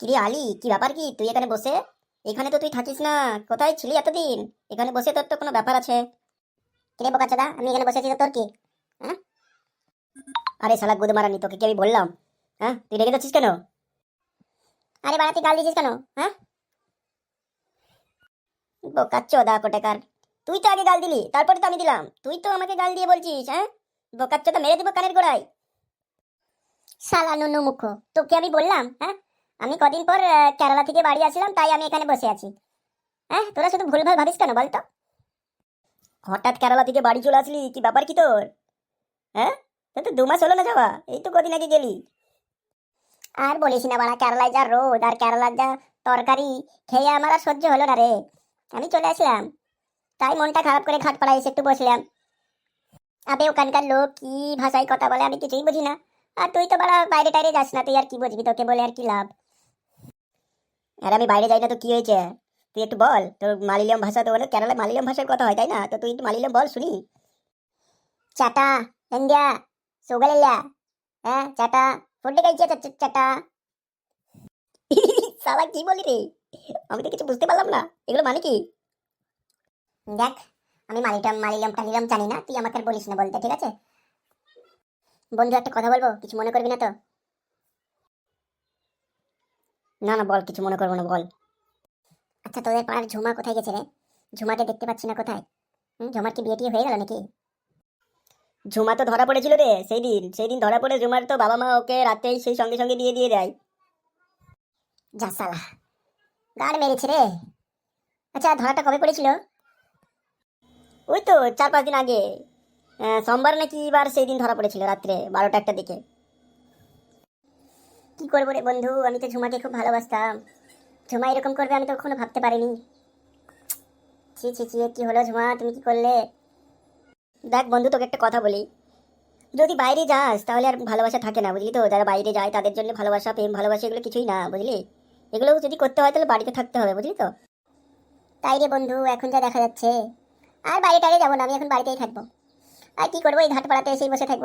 কিরে আলি, কি ব্যাপার কি? তুই এখানে বসে? এখানে তো তুই থাকিস না। কোথায় ছিলি এতদিন? এখানে বসে তোর তো কোনো ব্যাপার আছে। কিরে বোকা চাদা, আমি এখানে বসেছি তোর কি? হ্যাঁ? আরে শালা গুদ মারানি তোকে কি আমি বললাম? হ্যাঁ? তুই রেগে যাচ্ছিস কেন? আরে বাড়া তুই গাল দিছিস কেন? হ্যাঁ? বোকা চোদা কোটেকার। তুই তো আগে গাল দিলি, তারপরে তো আমি দিলাম। তুই তো আমাকে গাল দিয়ে বলছিস হ্যাঁ? বোকা চোদা, মেরে দিব কানের গোড়ায়। শালা নুনু মুখ, তোকে আমি বললাম হ্যাঁ? আমি কদিন পর কেরালা থেকে বাড়ি আসলাম, তাই আমি এখানে বসে আছি। হ্যাঁ তোরা শুধু ভুলভাল ভাবিস কেন বলতো হঠাৎ কেরালা থেকে বাড়ি চলে আসলি, কি ব্যাপার কি তোর? হ্যাঁ তো দু মাস হলো না যাওয়া, এই তো কদিন আগে গেলি। আর বলিস না বাড়া, কেরালায় যা রোদ আর কেরালার যা তরকারি, খেয়ে আমার আর সহ্য হলো না রে। আমি চলে আসলাম। তাই মনটা খারাপ করে ঘাট পাড়ায় এসে একটু বসলাম। আবে, ওখানকার লোক কি ভাষায় কথা বলে আমি কিছুই বুঝি না। আর তুই তো বাড়া বাইরে টাইরে যাস না, তুই আর কি বুঝবি? তোকে বলে আর কি লাভ? আর আমি বাইরে যাই না তো কি হয়েছে? তুই একটু বল, তোর মালিয়াম ভাষা তো অনেক কেরালায় মালিয়াম ভাষার কথা হয়, তাই না? তো তুই একটু মালিয়াম বল শুনি। চাটা ইন্ডিয়া সুগালিয়া হ্যাঁ চাটা। ফুটে গাইছে চাটা। সালা কি বলি রে? আমি তো কিছু বুঝতে পারলাম না। এগুলো মানে কি? দেখ, আমি মালিটাম মালিলাম টালিলাম জানি না। তুই আমাকে বলিস না বলতে, ঠিক আছে? বন্ধু, একটা কথা বলব? কিছু মনে করবি না তো? না না, বল, কিছু মনে করব না, বল। আচ্ছা তোদের পাড়ার ঝুমা কোথায় গেছে রে? ঝুমাকে দেখতে পাচ্ছি না কোথায়? ঝুমার কি বিয়ে টিয়ে হয়ে গেল নাকি? ঝুমা তো ধরা পড়েছিল রে, সেই দিন সেই দিন ধরা পড়ে ঝুমার তো বাবা মা ওকে রাতেই সেই সঙ্গে সঙ্গে দিয়ে দিয়ে দেয়। যা সালা গান মেরেছে রে। আচ্ছা ধরাটা কবে পড়েছিল? ওই তো চার পাঁচ দিন আগে। সোমবার নাকি বার সেই দিন ধরা পড়েছিল, রাত্রে বারোটা একটা দিকে। কি করব রে বন্ধু? আমি তো ঝুমাকে খুব ভালোবাসতাম। ঝুমা এরকম করবে আমি তো কখনো ভাবতে পারিনি। ছি ছি ছি, কি হলো ঝুমা? তুমি কি করলে? দেখ বন্ধু, তোকে একটা কথা বলি। যদি বাইরে যাস, তাহলে আর ভালোবাসা থাকে না, বুঝলি তো? যারা বাইরে যায়, তাদের জন্য ভালোবাসা, প্রেম, ভালোবাসা এগুলো কিছুই না, বুঝলি? এগুলো যদি করতে হয়, তাহলে বাড়িতে থাকতে হবে, বুঝলি তো? তাই রে বন্ধু, এখন যা দেখা যাচ্ছে। আর বাইরে টাইরে যাব না, আমি এখন বাড়িতেই থাকব। আর কি করব, এই ঘাট পাড়াতে এসেই বসে থাকব।